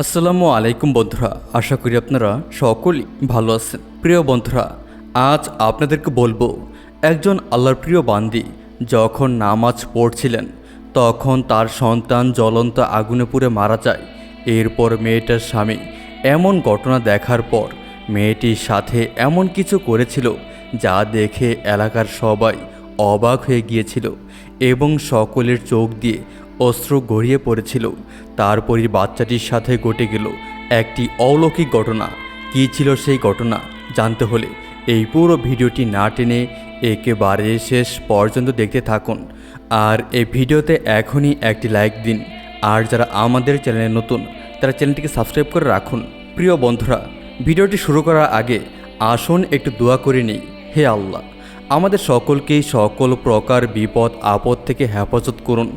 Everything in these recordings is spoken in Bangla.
আসসালামু আলাইকুম বন্ধুরা, আশা করি আপনারা সকলেই ভালো আছেন। প্রিয় বন্ধুরা, আজ আপনাদেরকে বলব, একজন আল্লাহর প্রিয় বান্দি যখন নামাজ পড়ছিলেন, তখন তার সন্তান জ্বলন্ত আগুনে পুড়ে মারা যায়। এরপর মেয়েটার স্বামী এমন ঘটনা দেখার পর মেয়েটির সাথে এমন কিছু করেছিল যা দেখে এলাকার সবাই অবাক হয়ে গিয়েছিল এবং সকলের চোখ দিয়ে অস্ত্র গড়িয়ে পড়েছিল। তারপরই বাচ্চাটির সাথে ঘটে গেল একটি অলৌকিক ঘটনা। কী ছিল সেই ঘটনা জানতে হলে এই পুরো ভিডিওটি না টেনে একেবারে শেষ পর্যন্ত দেখতে থাকুন। আর এই ভিডিওতে এখনই একটি লাইক দিন। আর যারা আমাদের চ্যানেলে নতুন, তারা চ্যানেলটিকে সাবস্ক্রাইব করে রাখুন। প্রিয় বন্ধুরা, ভিডিওটি শুরু করার আগে আসুন একটু দোয়া করে নিই। হে আল্লাহ, আমাদের সকলকেই সকল প্রকার বিপদ, আপদ থেকে হেফাজত করুন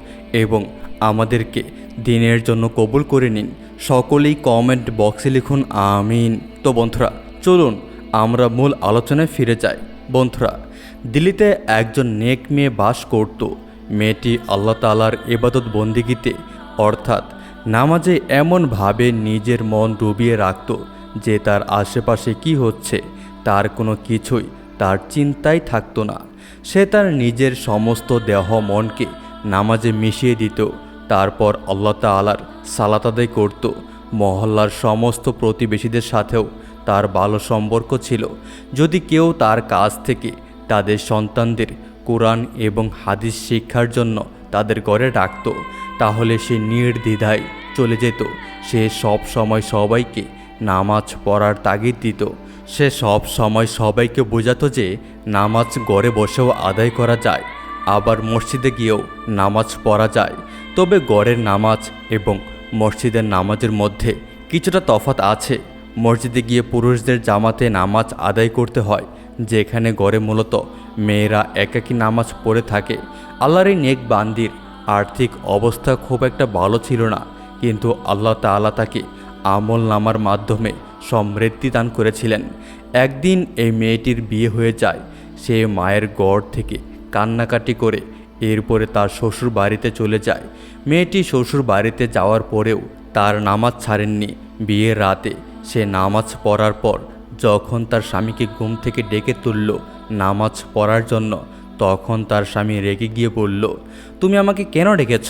এবং আমাদেরকে দিনের জন্য কবুল করে নিন। সকলেই কমেন্ট বক্সে লিখুন, আমিন। তো বন্ধুরা, চলুন, আমরা মূল আলোচনায় ফিরে যাই। বন্ধুরা, দিল্লিতে একজন নেক মেয়ে বাস করত। মেয়েটি আল্লাহ তালার এবাদত বন্দিগিতে, অর্থাৎ নামাজে এমনভাবে নিজের মন ডুবিয়ে রাখত যে তার আশেপাশে কি হচ্ছে, তার কোনো কিছুই তার চিন্তাই থাকতো না। সে তার নিজের সমস্ত দেহ মনকে নামাজে মিশিয়ে দিত। তারপর আল্লাহ তালার সালাত করত। মহল্লার সমস্ত প্রতিবেশীদের সাথেও তার ভালো সম্পর্ক ছিল। যদি কেউ তার কাছ থেকে তাদের সন্তানদের কোরআন এবং হাদিস শিক্ষার জন্য তাদের ঘরে ডাকত তাহলে সে নির্দ্বিধায় চলে যেত। সে সব সময় সবাইকে নামাজ পড়ার তাগিদ দিত। সে সব সময় সবাইকে বোঝাতো যে নামাজ গড়ে বসেও আদায় করা যায়। আবার মসজিদে গিয়েও নামাজ পড়া যায়। তবে গড়ের নামাজ এবং মসজিদের নামাজের মধ্যে কিছুটা তফাত আছে। মসজিদে গিয়ে পুরুষদের জামাতে নামাজ আদায় করতে হয়, যেখানে গড়ে মূলত মেয়েরা একাকী নামাজ পড়ে থাকে। আল্লাহর এই নেক বান্দির আর্থিক অবস্থা খুব একটা ভালো ছিল না, কিন্তু আল্লাহ তাআলা তাকে আমল নামার মাধ্যমে সমৃদ্ধি দান করেছিলেন। একদিন এই মেয়েটির বিয়ে হয়ে যায়, সে মায়ের গড় থেকে কান্নাকাটি করে। এরপরে তার শ্বশুর বাড়িতে চলে যায়। মেয়েটি শ্বশুর বাড়িতে যাওয়ার পরেও তার নামাজ ছাড়েননি। বিয়ের রাতে সে নামাজ পড়ার পর যখন তার স্বামীকে ঘুম থেকে ডেকে তুলল নামাজ পড়ার জন্য, তখন তার স্বামী রেগে গিয়ে বলল, তুমি আমাকে কেন ডেকেছ?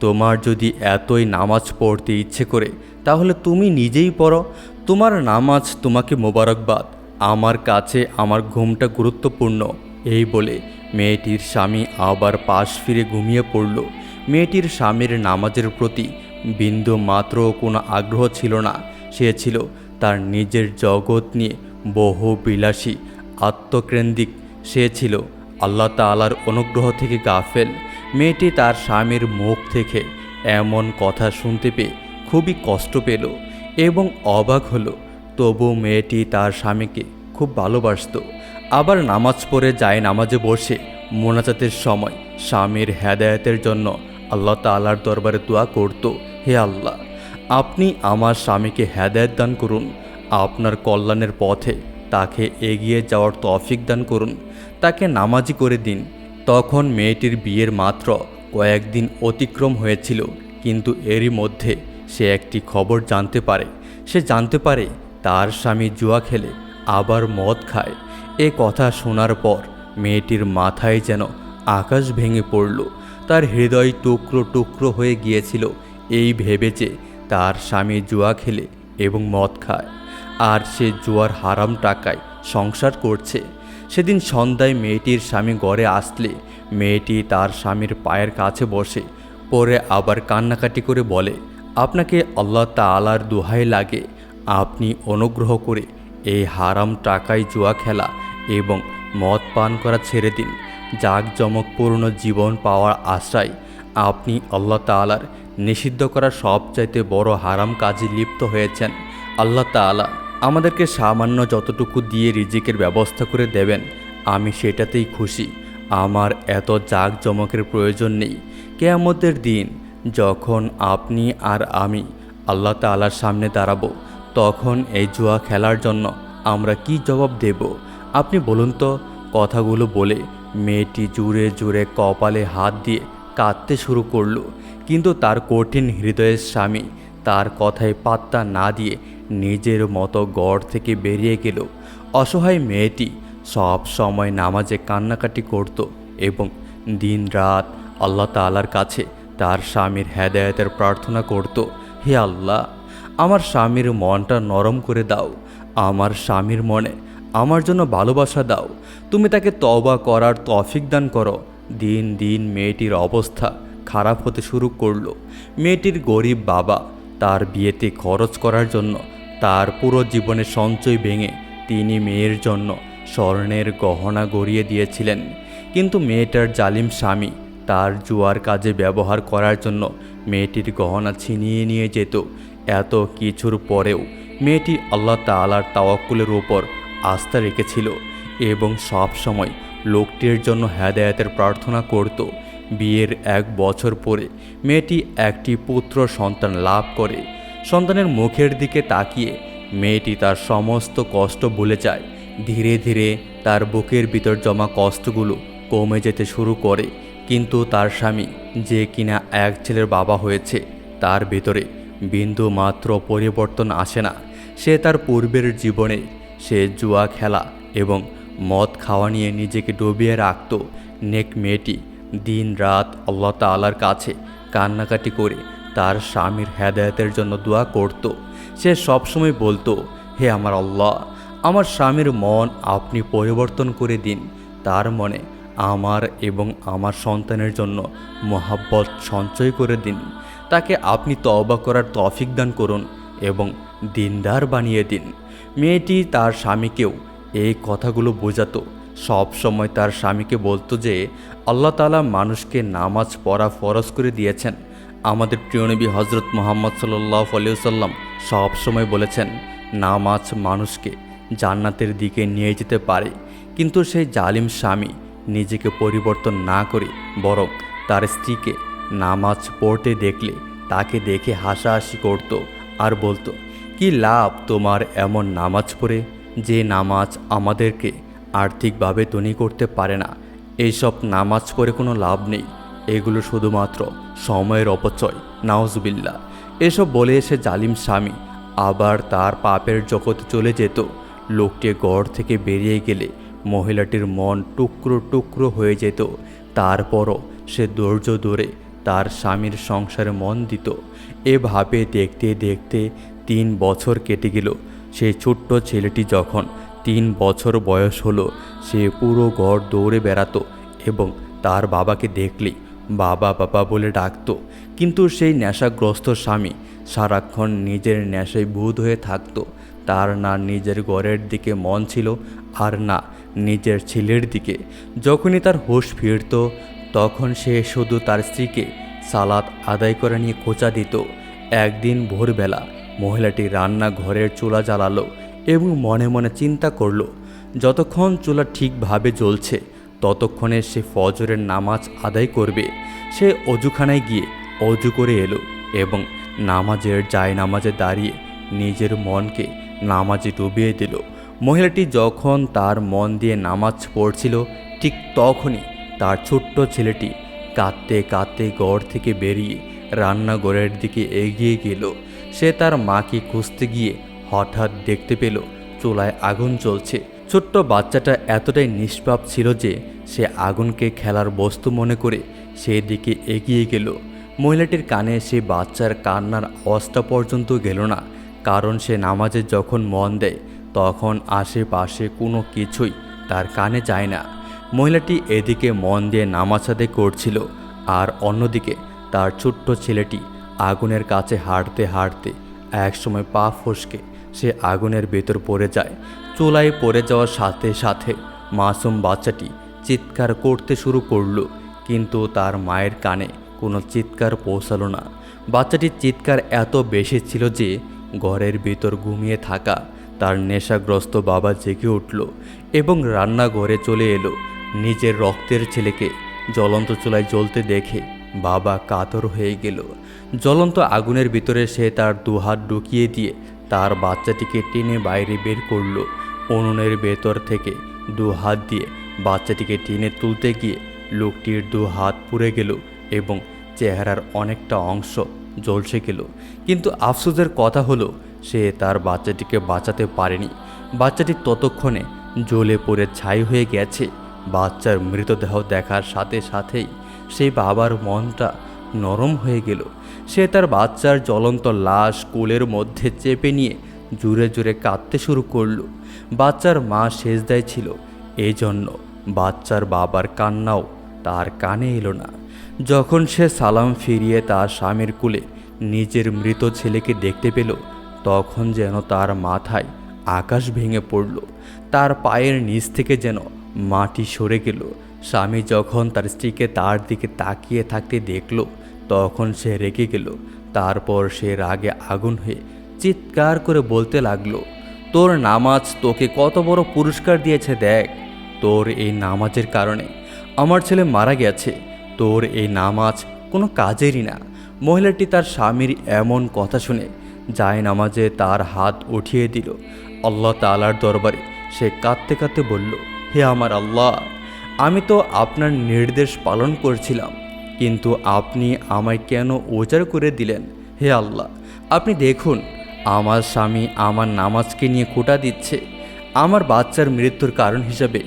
তোমার যদি এতই নামাজ পড়তে ইচ্ছে করে, তাহলে তুমি নিজেই পড়ো। তোমার নামাজ তোমাকে মোবারকবাদ। আমার কাছে আমার ঘুমটা গুরুত্বপূর্ণ। এই বলে মেয়েটির স্বামী আবার পাশ ফিরে ঘুমিয়ে পড়ল। মেয়েটির স্বামীর নামাজের প্রতি বিন্দু মাত্র কোনো আগ্রহ ছিল না। সে ছিল তার নিজের জগৎ নিয়ে বহু বিলাসী আত্মকেন্দ্রিক। সে ছিল আল্লাহ তালার অনুগ্রহ থেকে গাফেল। মেয়েটি তার স্বামীর মুখ থেকে এমন কথা শুনতে পেয়ে খুবই কষ্ট পেল এবং অবাক হলো। তবু মেয়েটি তার স্বামীকে খুব ভালোবাসত। আবার নামাজ পড়ে যায় নামাজে বসে। মোনাজাতের সময় স্বামীর হেদায়তের জন্য আল্লাহ তালার দরবারে দোয়া করত, হে আল্লাহ, আপনি আমার স্বামীকে হেদায়েত দান করুন। আপনার কল্যাণের পথে তাকে এগিয়ে যাওয়ার তফিক দান করুন। তাকে নামাজি করে দিন। তখন মেয়েটির বিয়ের মাত্র কয়েকদিন অতিক্রম হয়েছিল, কিন্তু এরই মধ্যে সে একটি খবর জানতে পারে। সে জানতে পারে তার স্বামী জুয়া খেলে, আবার মদ খায়। এ কথা শোনার পর মেয়েটির মাথায় যেন আকাশ ভেঙে পড়ল। তার হৃদয় টুকরো টুকরো হয়ে গিয়েছিল। এই ভেবে যে তার স্বামী জুয়া খেলে এবং মদ খায়, আর সে জুয়ার হারাম টাকায় সংসার করছে। সেদিন সন্ধ্যায় মেয়েটির স্বামী ঘরে আসলে মেয়েটি তার স্বামীর পায়ের কাছে বসে, পরে আবার কান্নাকাটি করে বলে, আপনাকে আল্লাহ তালার দোহাই লাগে। আপনি অনুগ্রহ করে এই হারাম টাকায় জুয়া খেলা এবং মদ পান করা ছেড়ে দিন। জাঁকজমকপূর্ণ জীবন পাওয়ার আশায় আপনি আল্লাহ তালার নিষিদ্ধ করা সবচাইতে বড় হারাম কাজে লিপ্ত হয়েছেন। আল্লাহ তাআলা আমাদেরকে সামান্য যতটুকু দিয়ে রিজিকের ব্যবস্থা করে দেবেন, আমি সেটাতেই খুশি। আমার এত জাঁকজমকের প্রয়োজন নেই। কেয়ামতের দিন যখন আপনি আর আমি আল্লাহ তাআলার সামনে দাঁড়াবো, তখন এই জুয়া খেলার জন্য আমরা কি জবাব দেব? আপনি বলুন তো, কথাগুলো বলে মেয়েটি জুড়ে জুড়ে কপালে হাত দিয়ে কাঁদতে শুরু করল। কিন্তু তার কঠিন হৃদয়ের স্বামী তার কথায় পাত্তা না দিয়ে নিজের মতো গড় থেকে বেরিয়ে গেল। অসহায় মেয়েটি সব সময় নামাজে কান্নাকাটি করত এবং দিন রাত আল্লাহ তাআলার কাছে তার স্বামীর হেদায়েতের প্রার্থনা করত, হে আল্লাহ, আমার স্বামীর মনটা নরম করে দাও, আমার স্বামীর মনে আমার জন্য ভালোবাসা দাও। তুমি তাকে তওবা করার তফিক দান করো। দিন দিন মেয়েটির অবস্থা খারাপ হতে শুরু করল। মেয়েটির গরিব বাবা তার বিয়েতে খরচ করার জন্য তার পুরো জীবনের সঞ্চয় ভেঙে তিনি মেয়ের জন্য স্বর্ণের গহনা গড়িয়ে দিয়েছিলেন। কিন্তু মেয়েটার জালিম স্বামী তার জুয়ার কাজে ব্যবহার করার জন্য মেয়েটির গহনা ছিনিয়ে নিয়ে যেত। এত কিছুর পরেও মেয়েটি আল্লাহ তাআলার তাওয়াক্কুলের উপর আস্থা রেখেছিল এবং সব সময় লোকটির জন্য হেদায়েতের প্রার্থনা করত। বিয়ের এক বছর পরে মেয়েটি একটি পুত্র সন্তান লাভ করে। সন্তানের মুখের দিকে তাকিয়ে মেয়েটি তার সমস্ত কষ্ট ভুলে যায়। ধীরে ধীরে তার বুকের ভিতর জমা কষ্টগুলো কমে যেতে শুরু করে। কিন্তু তার স্বামী যে কিনা এক ছেলের বাবা হয়েছে, তার ভিতরে বিন্দু মাত্র পরিবর্তন আসে না। সে তার পূর্বের জীবনে সে জুয়া খেলা এবং মদ খাওয়া নিয়ে নিজেকে ডুবিয়ে রাখত। নেক মেয়েটি দিন রাত আল্লাহ তাআলার কাছে কান্নাকাটি করে তার স্বামীর হেদায়েতের জন্য দোয়া করত। সে সবসময় বলতো, হে আমার আল্লাহ, আমার স্বামীর মন আপনি পরিবর্তন করে দিন। তার মনে আমার এবং আমার সন্তানের জন্য মহাব্বত সঞ্চয় করে দিন। তাকে আপনি তওবা করার তফিক দান করুন এবং দিনদার বানিয়ে দিন। মেয়েটি তার স্বামীকেও এই কথাগুলো বোঝাতো। সব সময় তার স্বামীকে বলতো যে, আল্লাহ তাআলা মানুষকে নামাজ পড়া ফরজ করে দিয়েছেন। আমাদের প্রিয়নবী হজরত মোহাম্মদ সাল্লাহ আলিয়াল্লাম সব সময় বলেছেন, নামাজ মানুষকে জান্নাতের দিকে নিয়ে যেতে পারে। কিন্তু সেই জালিম স্বামী নিজেকে পরিবর্তন না করে বরং তার স্ত্রীকে নামাজ পড়তে দেখলে তাকে দেখে হাসাহাসি করত আর বলতো কি লাভ তোমার এমন নামাজ পড়ে যে নামাজ আমাদেরকে আর্থিকভাবে ধনী করতে পারে না? এইসব নামাজ পড়ে কোনো লাভ নেই। এগুলো শুধুমাত্র সময়ের অপচয়। নাওজবিল্লা এসব বলে এসে জালিম স্বামী আবার তার পাপের জগতে চলে যেত। লোকটি গড় থেকে বেরিয়ে গেলে মহিলাটির মন টুকরো টুকরো হয়ে যেত। তারপরও সে ধৈর্য ধরে তার স্বামীর সংসারে মন দিত। এভাবে দেখতে দেখতে তিন বছর কেটে গেল। সেই ছোট্ট ছেলেটি যখন তিন বছর বয়স হলো, সে পুরো ঘর দৌড়ে বেড়াতো এবং তার বাবাকে দেখলেই বাবা বাবা বলে ডাকতো। কিন্তু সেই নেশাগ্রস্ত স্বামী সারাক্ষণ নিজের নেশায় ভূত হয়ে থাকতো। তার না নিজের ঘরের দিকে মন ছিল আর না নিজের ছেলের দিকে। যখনই তার হোশ ফিরত, তখন সে শুধু তার স্ত্রীকে সালাত আদায় করে নিয়ে খোঁচা দিত। একদিন ভোরবেলা মহিলাটি রান্না ঘরের চুলা জ্বালালো এবং মনে মনে চিন্তা করল, যতক্ষণ চুলা ঠিকভাবে জ্বলছে, ততক্ষণে সে ফজরের নামাজ আদায় করবে। সে অজুখানায় গিয়ে অজু করে এলো এবং নামাজের যায় নামাজে দাঁড়িয়ে নিজের মনকে নামাজে ডুবিয়ে দিল। মহিলাটি যখন তার মন দিয়ে নামাজ পড়ছিল, ঠিক তখনই তার ছোট্ট ছেলেটি কাঁদতে কাঁদতে ঘর থেকে বেরিয়ে রান্নাঘরের দিকে এগিয়ে গেল। সে তার মাকে খুঁজতে গিয়ে হঠাৎ দেখতে পেল, চুলায় আগুন চলছে ছোট্ট বাচ্চাটা এতটাই নিষ্পাপ ছিল যে সে আগুনকে খেলার বস্তু মনে করে সেদিকে এগিয়ে গেল। মহিলাটির কানে সে বাচ্চার কান্নার আওয়াজটা পর্যন্ত গেল না, কারণ সে নামাজে যখন মন দেয়, তখন আশেপাশে কোনো কিছুই তার কানে যায় না। মহিলাটি এদিকে মন দিয়ে নামাজ আদায় করছিল, আর অন্যদিকে তার ছোট্ট ছেলেটি আগুনের কাছে হাঁটতে হাঁটতে একসময় পা ফসকে, সে আগুনের ভেতর পড়ে যায়। চুলায় পড়ে যাওয়ার সাথে সাথে মাসুম বাচ্চাটি চিৎকার করতে শুরু করল, কিন্তু তার মায়ের কানে কোনো চিৎকার পৌঁছালো না। বাচ্চাটির চিৎকার এত বেশি ছিল যে ঘরের ভিতর ঘুমিয়ে থাকা তার নেশাগ্রস্ত বাবা জেগে উঠল এবং রান্নাঘরে চলে এলো। নিজের রক্তের ছেলেকে জ্বলন্ত চুলায় জ্বলতে দেখে বাবা কাতর হয়ে গেল। জ্বলন্ত আগুনের ভিতরে সে তার দুহাত ঢুকিয়ে দিয়ে তার বাচ্চাটিকে টেনে বাইরে বের করল। উনুনের ভেতর থেকে দু হাত দিয়ে বাচ্চাটিকে টেনে তুলতে গিয়ে লোকটির দু হাত পুড়ে গেল এবং চেহারার অনেকটা অংশ জ্বলসে গেল। কিন্তু আফসোসের কথা হলো, সে তার বাচ্চাটিকে বাঁচাতে পারেনি। বাচ্চাটি ততক্ষণে জ্বলে পড়ে ছাই হয়ে গেছে। বাচ্চার মৃতদেহ দেখার সাথে সাথেই সেই বাবার মনটা নরম হয়ে গেল। সে তার বাচ্চার জ্বলন্ত লাশ কোলের মধ্যে চেপে নিয়ে জুড়ে জুড়ে কাঁদতে শুরু করল। বাচ্চার মা সেজদায় ছিল। এই জন্য বাচ্চার বাবার কান্নাও তার কানে এলো না। যখন সে সালাম ফিরিয়ে তার স্বামীর কুলে নিজের মৃত ছেলেকে দেখতে পেল, তখন যেন তার মাথায় আকাশ ভেঙে পড়ল। তার পায়ের নিচ থেকে যেন মাটি সরে গেল। স্বামী যখন তার স্ত্রীকে তার দিকে তাকিয়ে থাকতে দেখল, তখন সে রেগে গেল। তারপর সে রাগে আগুন হয়ে চিৎকার করে বলতে লাগল, তোর নামাজ তোকে কত বড় পুরস্কার দিয়েছে দেখ। তোর এই নামাজের কারণে আমার ছেলে মারা গেছে। তোর এই নামাজ কোনো কাজেরই না। মহিলাটি তার স্বামীর এমন কথা শুনে যায় নামাজে তার হাত উঠিয়ে দিল। আল্লাহ তালার দরবারে সে কাঁদতে কাঁদতে বলল, হে আমার আল্লাহ আমি তো আপনার নির্দেশ পালন করছিলাম, কিন্তু আপনি আমায় কেন ওজার করে দিলেন? হে আল্লাহ, আপনি দেখুন, আমার স্বামী আমার নামাজকে নিয়ে খোটা দিচ্ছে। আমার বাচ্চার মৃত্যুর কারণ হিসাবে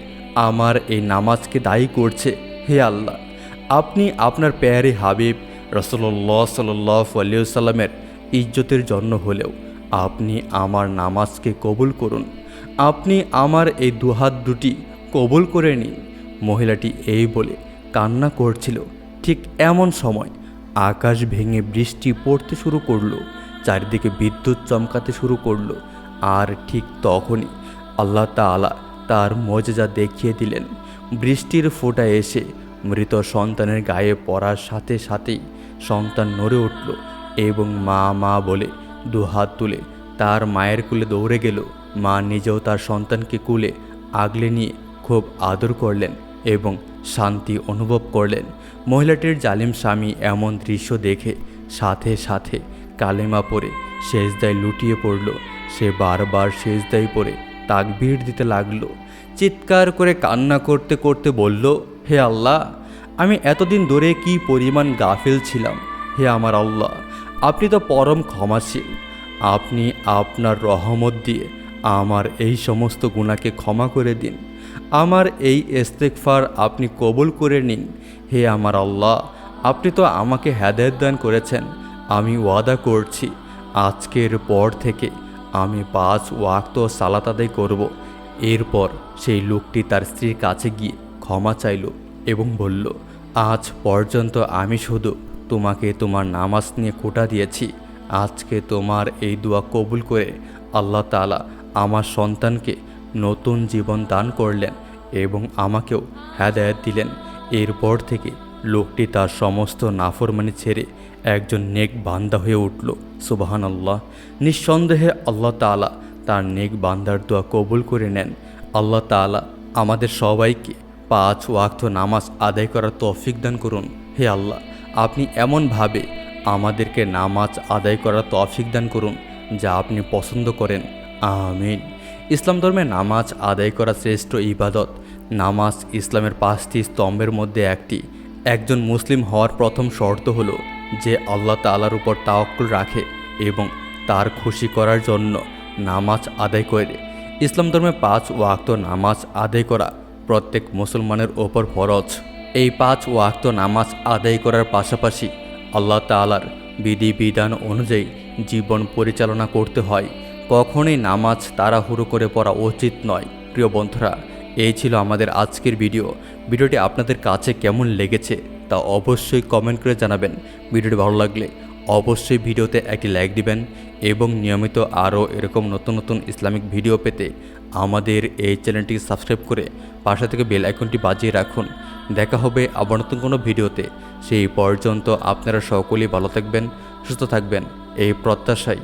আমার এই নামাজকে দায়ী করছে। হে আল্লাহ, আপনি আপনার পেয়ারে হাবিব রসল্লাহ সাল্লাহ আলিয়াল্লামের ইজ্জতের জন্য হলেও আপনি আমার নামাজকে কবুল করুন। আপনি আমার এই দুহাত দুটি কবুল করে নিন। মহিলাটি এই বলে কান্না করছিল। ঠিক এমন সময় আকাশ ভেঙে বৃষ্টি পড়তে শুরু করল, চারিদিকে বিদ্যুৎ চমকাতে শুরু করল আর ঠিক তখনই আল্লাহ তাআলা তার মজেজা দেখিয়ে দিলেন। বৃষ্টির ফোঁটা এসে মৃত সন্তানের গায়ে পড়ার সাথে সাথেই সন্তান নড়ে উঠল এবং মা মা বলে দু হাত তুলে তার মায়ের কুলে দৌড়ে গেল। মা নিজেও তার সন্তানকে কুলে আগলে নিয়ে খুব আদর করলেন। এবং শান্তি অনুভব করলেন। মহিলাটির জালিম স্বামী এমন দৃশ্য দেখে সাথে সাথে কালেমা পরে সেজদায় লুটিয়ে পড়ল। সে বারবার সেজদায় পড়ে তাকবীর দিতে লাগল। চিৎকার করে কান্না করতে করতে বলল, হে আল্লাহ, আমি এতদিন ধরে কি পরিমাণ গাফিল ছিলাম। হে আমার আল্লাহ, আপনি তো পরম ক্ষমাশীল। আপনি আপনার রহমত দিয়ে আমার এই সমস্ত গুণাকে ক্ষমা করে দিন। আমার এই ইস্তেকফার আপনি কবুল করে নিন। হে আমার আল্লাহ, আপনি তো আমাকে হেদায়ত দান করেছেন। আমি ওয়াদা করছি, আজকের পর থেকে আমি পাঁচ ওয়াক্ত সালাত আদায় করব। এরপর সেই লোকটি তার স্ত্রীর কাছে গিয়ে ক্ষমা চাইল এবং বলল, আজ পর্যন্ত আমি শুধু তোমাকে তোমার নামাজ নিয়ে কোটা দিয়েছি। আজকে তোমার এই দোয়া কবুল করে আল্লাহ তালা আমার সন্তানকে নতুন জীবন দান করলেন এবং আমাকেও হেদায়ত দিলেন। এরপর থেকে লোকটি তার সমস্ত নাফরমানি ছেড়ে একজন নেক বান্দা হয়ে উঠল। সুবাহান আল্লাহ নিঃসন্দেহে আল্লাহ তালা তার নেক বান্দার দোয়া কবুল করে নেন। আল্লাহ তালা আমাদের সবাইকে পাঁচ ওয়াক্ত নামাজ আদায় করার তৌফিক দান করুন। হে আল্লাহ, আপনি এমনভাবে আমাদেরকে নামাজ আদায় করার তৌফিক দান করুন যা আপনি পছন্দ করেন। আমিন। ইসলাম ধর্মে নামাজ আদায় করা শ্রেষ্ঠ ইবাদত। নামাজ ইসলামের পাঁচটি স্তম্ভের মধ্যে একটি। একজন মুসলিম হওয়ার প্রথম শর্ত হলো যে আল্লাহ তাআলার উপর তাওয়াক্কুল রাখে এবং তার খুশি করার জন্য নামাজ আদায় করে। ইসলাম ধর্মে পাঁচ ওয়াক্ত নামাজ আদায় করা প্রত্যেক মুসলমানের ওপর ফরজ। এই পাঁচ ওয়াক্ত নামাজ আদায় করার পাশাপাশি আল্লাহ তাআলার বিধিবিধান অনুযায়ী জীবন পরিচালনা করতে হয়। কখনোই নামাজ তাড়াহুড়ো করে পড়া উচিত নয়। প্রিয় বন্ধুরা, এই ছিল আমাদের আজকের ভিডিও। ভিডিওটি আপনাদের কাছে কেমন লেগেছে তা অবশ্যই কমেন্ট করে জানাবেন। ভিডিওটি ভালো লাগলে অবশ্যই ভিডিওতে একটি লাইক দিবেন এবং নিয়মিত আরও এরকম নতুন নতুন ইসলামিক ভিডিও পেতে আমাদের এই চ্যানেলটি সাবস্ক্রাইব করে পাশে থেকে বেল আইকনটি বাজিয়ে রাখুন। দেখা হবে আবার নতুন কোনো ভিডিওতে। সেই পর্যন্ত আপনারা সকলেই ভালো থাকবেন, সুস্থ থাকবেন, এই প্রত্যাশায়।